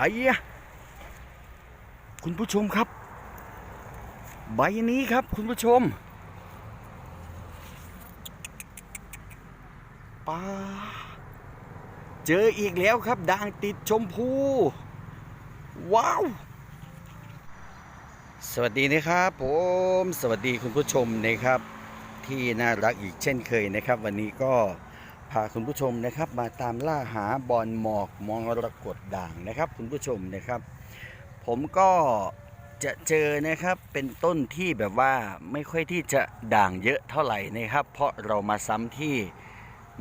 ไอ้ยะคุณผู้ชมครับ ใบนี้ครับคุณผู้ชมปลาเจออีกแล้วครับด่างติดชมพูว้าว สวัสดีนะครับผมสวัสดีคุณผู้ชมนะครับ ที่น่ารักอีกเช่นเคยนะครับ วันนี้ก็ พาคุณผู้ชมนะครับ มาตามล่าหาบอลหมอกมองรกตด่างนะครับ คุณผู้ชมนะครับ ผมก็จะเจอนะครับเป็นต้นที่แบบว่าไม่ค่อยที่จะด่างเยอะเท่าไหร่นะครับ เพราะเรามาซ้ำที่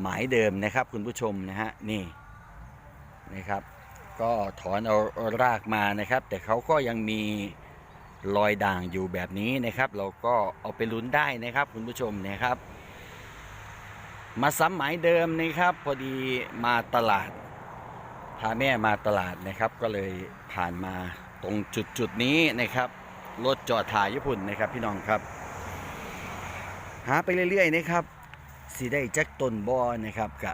หมายเดิมนะครับ คุณผู้ชมนะฮะนี่นะครับ ก็ถอนเอารากมานะครับ แต่เขาก็ยังมีรอยด่างอยู่แบบนี้นะครับ เราก็เอาไปลุ้นได้นะครับ คุณผู้ชมนะครับ มาซ้ำหมายเดิมนะครับ พอดีมาตลาด พาแม่มาตลาดนะครับ ก็เลยผ่านมาตรงจุดจุดนี้นะครับรถจอดถ่ายญี่ปุ่นนะครับพี่น้องครับ หาไปเรื่อยๆนะครับสีได้จักต้นบอนะครับกะ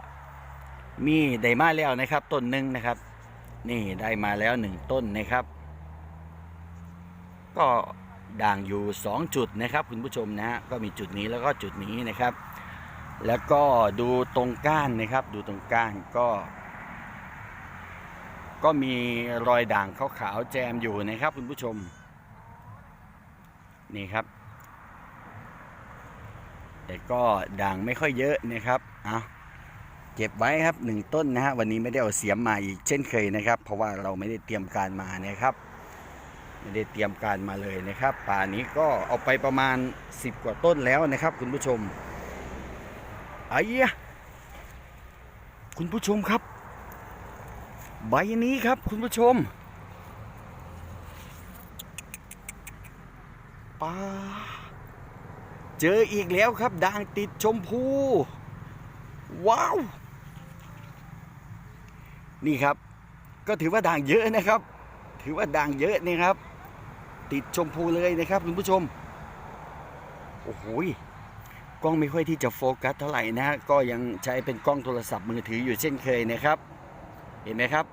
มีได้มาแล้วนะครับต้นหนึ่งนะครับ นี่ได้มาแล้วหนึ่งต้นนะครับ ก็ด่างอยู่ 2 จุดนะครับ คุณผู้ชมนะฮะก็มีจุดนี้แล้วก็จุดนี้นะครับ แล้วก็ดูตรงก้านนะครับ ดูตรงก้านก็ ก็มีรอยด่างขาวๆแจมอยู่นะครับ คุณผู้ชม นี่ครับ แต่ก็ด่างไม่ค่อยเยอะนะครับเอาเก็บไว้ครับหนึ่งต้นนะฮะวันนี้ไม่ได้เอาเสียมมาอีกเช่นเคยนะครับ เพราะว่าเราไม่ได้เตรียมการมานะครับ ไม่ได้เตรียมการมาเลยนะครับ ป่านี้ก็เอาไปประมาณ 10 กว่าต้นแล้วนะครับ คุณผู้ชม ไอ้ยะคุณผู้ชมครับ ใบนี้ครับคุณผู้ชมปาเจออีกแล้วครับด่างติดชมพู ว้าว นี่ครับ ก็ถือว่าด่างเยอะนะครับ ถือว่าด่างเยอะนะครับ ติดชมพูเลยนะครับคุณผู้ชม โอ้โหย ล้องไม่ค่อยที่จะโฟกัสเท่าไหร่นะฮะก็ยังใช้เป็นกล้องโทรศัพท์มือถืออยู่เช่นเคยนะครับ เห็นไหมครับ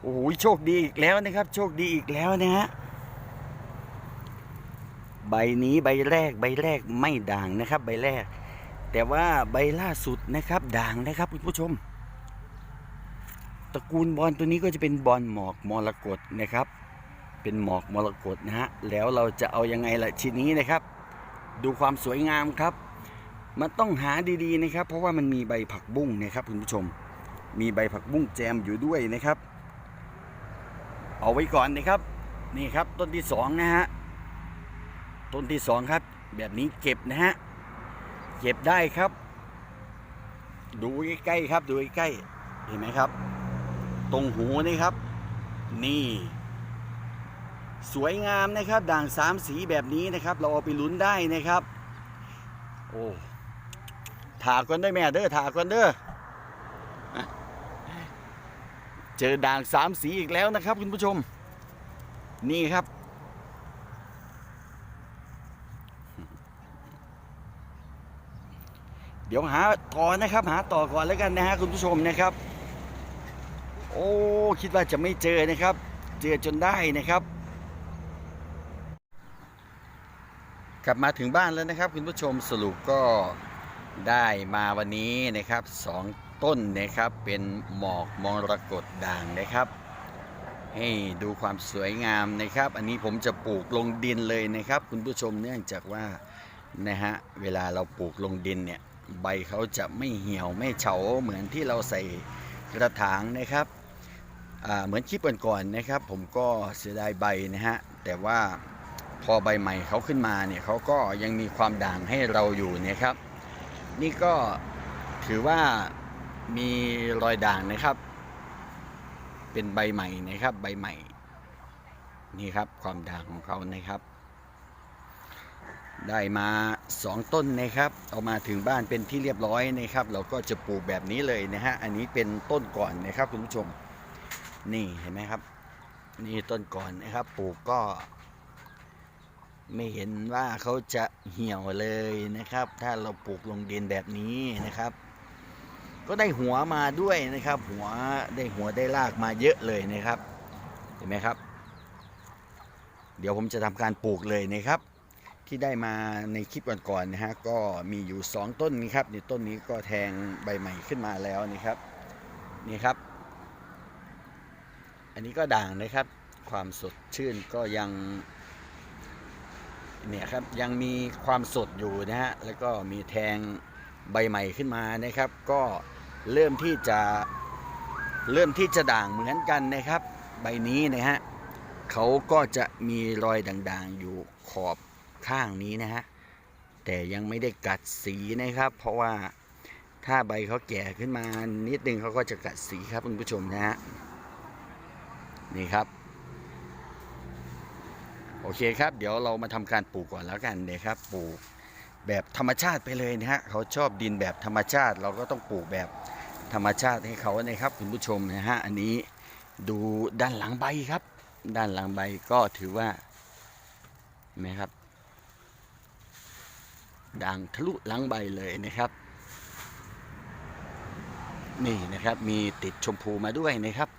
โอ้โหโชคดีอีกแล้วนะครับ โชคดีอีกแล้วนะฮะใบนี้ใบแรกใบแรกไม่ด่างนะครับ ใบแรก แต่ว่าใบล่าสุดนะครับ ด่างนะครับคุณผู้ชม ตระกูลบอลตัวนี้ก็จะเป็นบอลหมอกมรกตนะครับ เป็นหมอกมรกตนะฮะแล้วเราจะเอายังไงล่ะชิ้นนี้นะครับ ดูความสวยงามครับ มันต้องหาดีๆนะครับ เพราะว่ามันมีใบผักบุ้งนะครับคุณผู้ชม มีใบผักบุ้งแจมอยู่ด้วยนะครับ เอาไว้ก่อนนะครับ นี่ครับต้นที่สองนะฮะ ต้นที่สองครับ แบบนี้เก็บนะฮะ เก็บได้ครับ ดูใกล้ๆครับ ดูใกล้ๆเห็นไหมครับ ตรงหูนี่ครับ นี่ สวยงามนะครับ ด่างสามสีแบบนี้นะครับ เราเอาไปลุ้นได้นะครับ โอ้ถาก่อนได้แม่เด้อถาก่อนเด้อเจอด่างสามสีอีกแล้วนะครับ คุณผู้ชม นี่ครับ เดี๋ยวหาต่อนะครับ หาต่อก่อนแล้วกันนะฮะคุณผู้ชมนะครับ โอ้คิดว่าจะไม่เจอนะครับ เจอจนได้นะครับ กลับมาถึงบ้านแล้วนะครับ คุณผู้ชมสรุปก็ได้มาวันนี้นะครับสองต้นนะครับเป็นหมอกมรกตด่างนะครับ ให้ดูความสวยงามนะครับ อันนี้ผมจะปลูกลงดินเลยนะครับ คุณผู้ชมเนื่องจากว่านะฮะเวลาเราปลูกลงดินเนี่ยใบเขาจะไม่เหี่ยวไม่เฉาเหมือนที่เราใส่กระถางนะครับเหมือนคลิปก่อนๆนะครับ ผมก็เสียดายใบนะฮะแต่ว่า พอใบใหม่เขาขึ้นมาเนี่ยเขาก็ยังมีความด่างให้เราอยู่เนี่ยครับ นี่ก็ถือว่ามีรอยด่างนะครับ เป็นใบใหม่นะครับ ใบใหม่ นี่ครับความด่างของเขานะครับ ได้มาสองต้นนะครับ เอามาถึงบ้านเป็นที่เรียบร้อยนะครับ เราก็จะปลูกแบบนี้เลยนะฮะอันนี้เป็นต้นก่อนนะครับคุณผู้ชม นี่เห็นไหมครับ นี่ต้นก่อนนะครับ ปลูกก็ ไม่เห็นว่าเขาจะเหี่ยวเลยนะครับ ถ้าเราปลูกลงดินแบบนี้นะครับ ก็ได้หัวมาด้วยนะครับ หัวได้หัวได้รากมาเยอะเลยนะครับ เห็นไหมครับ เดี๋ยวผมจะทำการปลูกเลยนะครับ ที่ได้มาในคลิปก่อนๆนะฮะก็มีอยู่ 2 ต้นนี้ครับนี่ต้นนี้ก็แทงใบใหม่ขึ้นมาแล้วนี่ครับนี่ครับ อันนี้ก็ด่างนะครับ ความสดชื่นก็ยัง เนี่ยครับยังมีความสดอยู่นะฮะแล้วก็มีแทงใบใหม่ขึ้นมานะครับ ก็เริ่มที่จะเริ่มที่จะด่างเหมือนกันนะครับ ใบนี้นะฮะเขาก็จะมีรอยด่างๆอยู่ขอบข้างนี้นะฮะแต่ยังไม่ได้กัดสีนะครับ เพราะว่าถ้าใบเขาแก่ขึ้นมานิดนึงเขาก็จะกัดสีครับคุณผู้ชมนะฮะนี่ครับ โอเคครับ เดี๋ยวเรามาทำการปลูกก่อนแล้วกันนะครับ ปลูกแบบธรรมชาติไปเลยนะฮะเขาชอบดินแบบธรรมชาติ เราก็ต้องปลูกแบบธรรมชาติให้เขานะครับ คุณผู้ชมนะฮะอันนี้ดูด้านหลังใบครับ ด้านหลังใบก็ถือว่าเห็นไหมครับด่างทะลุหลังใบเลยนะครับ นี่นะครับมีติดชมพูมาด้วยนะครับ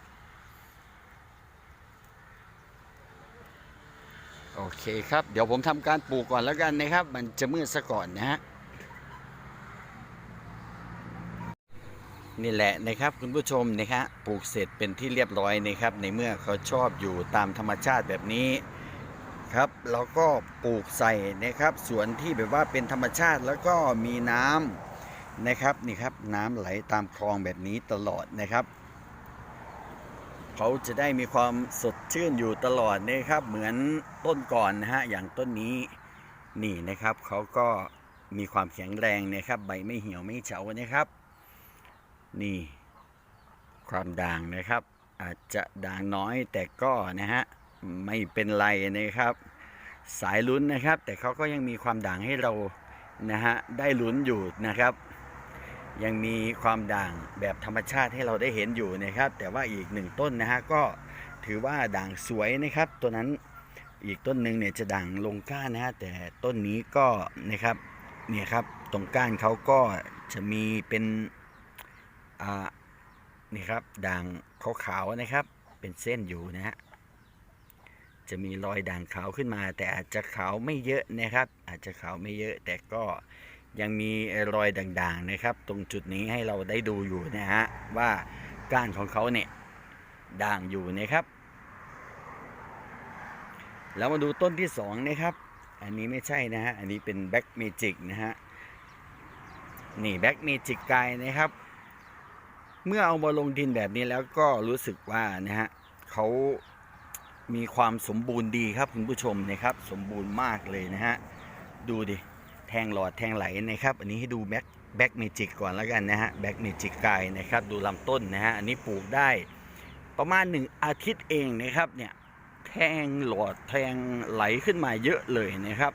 โอ เคครับ เดี๋ยวผมทำการปลูกก่อนแล้วกันนะครับ มันจะมืดซะก่อนนะฮะนี่แหละนะครับคุณผู้ชมนะครับปลูกเสร็จเป็นที่เรียบร้อยนะครับ ในเมื่อเขาชอบอยู่ตามธรรมชาติแบบนี้ครับเราก็ปลูกใส่นะครับสวนที่แบบว่าเป็นธรรมชาติแล้วก็มีน้ำนะครับนี่ครับน้ำไหลตามคลองแบบนี้ตลอดนะครับ เขาจะได้มีความสดชื่นอยู่ตลอดนะครับ เหมือนต้นก่อนนะฮะอย่างต้นนี้นี่นะครับเขาก็มีความแข็งแรงนะครับ ใบไม่เหี่ยวไม่เฉานะครับ นี่ความด่างนะครับ อาจจะด่างน้อยแต่ก็นะฮะไม่เป็นไรนะครับ สายลุ้นนะครับ แต่เขาก็ยังมีความด่างให้เรานะฮะได้ลุ้นอยู่นะครับ ยังมีความด่างแบบธรรมชาติให้เราได้เห็นอยู่นะครับ แต่ว่าอีกหนึ่งต้นนะฮะก็ถือว่าด่างสวยนะครับ ตัวนั้นอีกต้นหนึ่งเนี่ยจะด่างลงก้านนะฮะแต่ต้นนี้ก็นะครับเนี่ยครับตรงก้านเขาก็จะมีเป็นอ่านี่ครับด่างขาวๆนะครับ เป็นเส้นอยู่นะฮะจะมีรอยด่างขาวขึ้นมา แต่อาจจะขาวไม่เยอะนะครับ อาจจะขาวไม่เยอะแต่ก็ ยังมีรอยด่างๆนะครับ ตรงจุดนี้ให้เราได้ดูอยู่นะฮะว่าก้านของเขาเนี่ยด่างอยู่นะครับ แล้วมาดูต้นที่สองนะครับ อันนี้ไม่ใช่นะฮะ อันนี้เป็นแบ็กเมจิกนะฮะ นี่แบ็กเมจิกกายนะครับ เมื่อเอามาลงดินแบบนี้แล้วก็รู้สึกว่านะฮะเขามีความสมบูรณ์ดีครับคุณผู้ชมนะครับ สมบูรณ์มากเลยนะฮะ ดูดิ งหลอดแทงไหลนะครับ อันนี้ให้ดูแบ็คแบ็กเมจิกก่อนแล้วกันนะฮะแบ็กเมจิกกายนะครับ ดูลำต้นนะฮะอันนี้ปลูกได้ประมาณหนึ่งอาทิตย์เองนะครับเนี่ยแทงหลอดแทงไหลขึ้นมาเยอะเลยนะครับ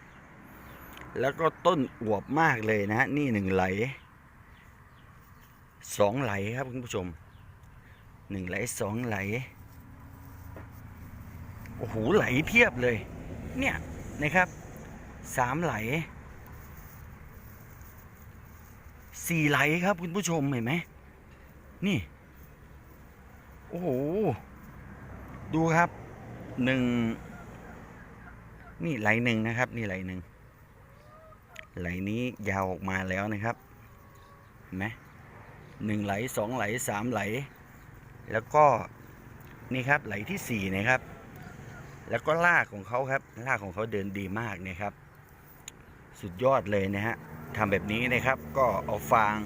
แล้วก็ต้นอวบมากเลยนะฮะนี่หนึ่งไหลสองไหลครับคุณผู้ชมหนึ่งไหลสองไหลโอ้โหไหลเพียบเลย เนี่ยนะครับสามไหล สี่ไหลครับคุณผู้ชมเห็นไหม นี่ โอ้โห ดูครับหนึ่งนี่ไหลหนึ่งนะครับ นี่ไหลหนึ่งไหลนี้ยาวออกมาแล้วนะครับเห็นไหมหนึ่งไหลสองไหลสามไหล แล้วก็นี่ครับไหลที่สี่นะครับ แล้วก็ลากของเขาครับลากของเขาเดินดีมากนะครับ สุดยอดเลยนะฮะ ทำแบบนี้นะครับ ก็เอาฟาง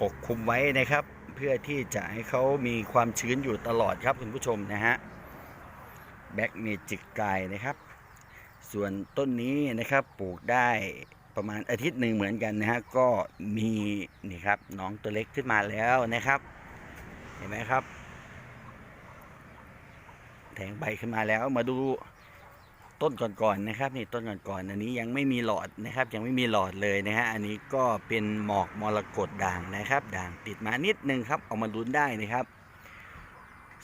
ปกคลุมไว้นะครับ เพื่อที่จะให้เขามีความชื้นอยู่ตลอดครับคุณผู้ชมนะฮะแบ็กเมจิกกายนะครับ ส่วนต้นนี้นะครับปลูกได้ประมาณอาทิตย์หนึ่งเหมือนกันนะฮะก็มีนี่ครับน้องตัวเล็กขึ้นมาแล้วนะครับ เห็นไหมครับ แทงใบขึ้นมาแล้วมาดู ต้นก่อนๆนะครับนี่ต้นก่อนๆอันนี้ยังไม่มีหลอดนะครับ ยังไม่มีหลอดเลยนะฮะอันนี้ก็เป็นหมอกมรกตด่างนะครับ ด่างติดมานิดนึงครับเอามาลุ้นได้นะครับ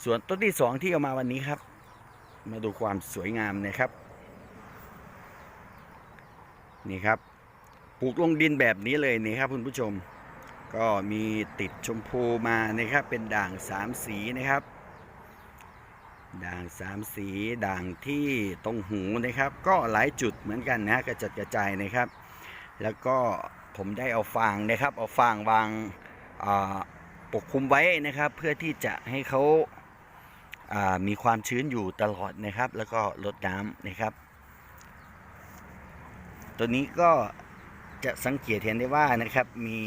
ส่วนต้นที่สองที่เอามาวันนี้ครับ มาดูความสวยงามนะครับ นี่ครับปลูกลงดินแบบนี้เลยนี่ครับคุณผู้ชม ก็มีติดชมพูมานะครับเป็นด่างสามสีนะครับ ด่างสามสีด่างที่ตรงหูนะครับ ก็หลายจุดเหมือนกันนะกระจัดกระจายนะครับ แล้วก็ผมได้เอาฟางนะครับ เอาฟางวางปกคลุมไว้นะครับ เพื่อที่จะให้เขาามีความชื้นอยู่ตลอดนะครับ แล้วก็ลดน้ำนะครับ ตัวนี้ก็จะสังเกตเห็นได้ว่านะครับมี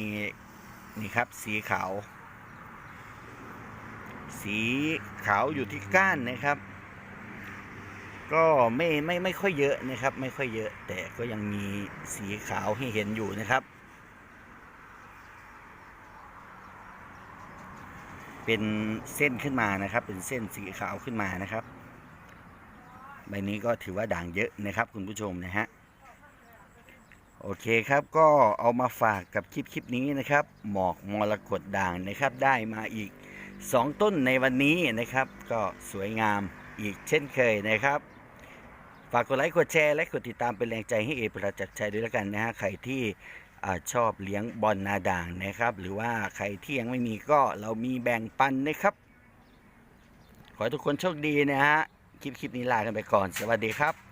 นี่ครับสีขาว สีขาวอยู่ที่ก้านนะครับ ก็ไม่ไม่ไม่ค่อยเยอะนะครับ ไม่ค่อยเยอะ แต่ก็ยังมีสีขาวให้เห็นอยู่นะครับ เป็นเส้นขึ้นมานะครับ เป็นเส้นสีขาวขึ้นมานะครับใบนี้ก็ถือว่าด่างเยอะนะครับคุณผู้ชมนะฮะโอเคครับก็เอามาฝากกับคลิปคลิปนี้นะครับ หมอกมรกตด่างนะครับ ได้มาอีก 2 ต้นในวันนี้นะครับ ก็สวยงามอีกเช่นเคยนะครับ ฝากกดไลค์กดแชร์และกดติดตามเป็นแรงใจให้เอประจักษ์ชัยด้วยแล้วกันนะฮะใครที่อชอบเลี้ยงบอลนาด่างนะครับ หรือว่าใครที่ยังไม่มีก็เรามีแบ่งปันนะครับ ขอให้ทุกคนโชคดีนะฮะคลิปคลิปนี้ลากันไปก่อน สวัสดีครับ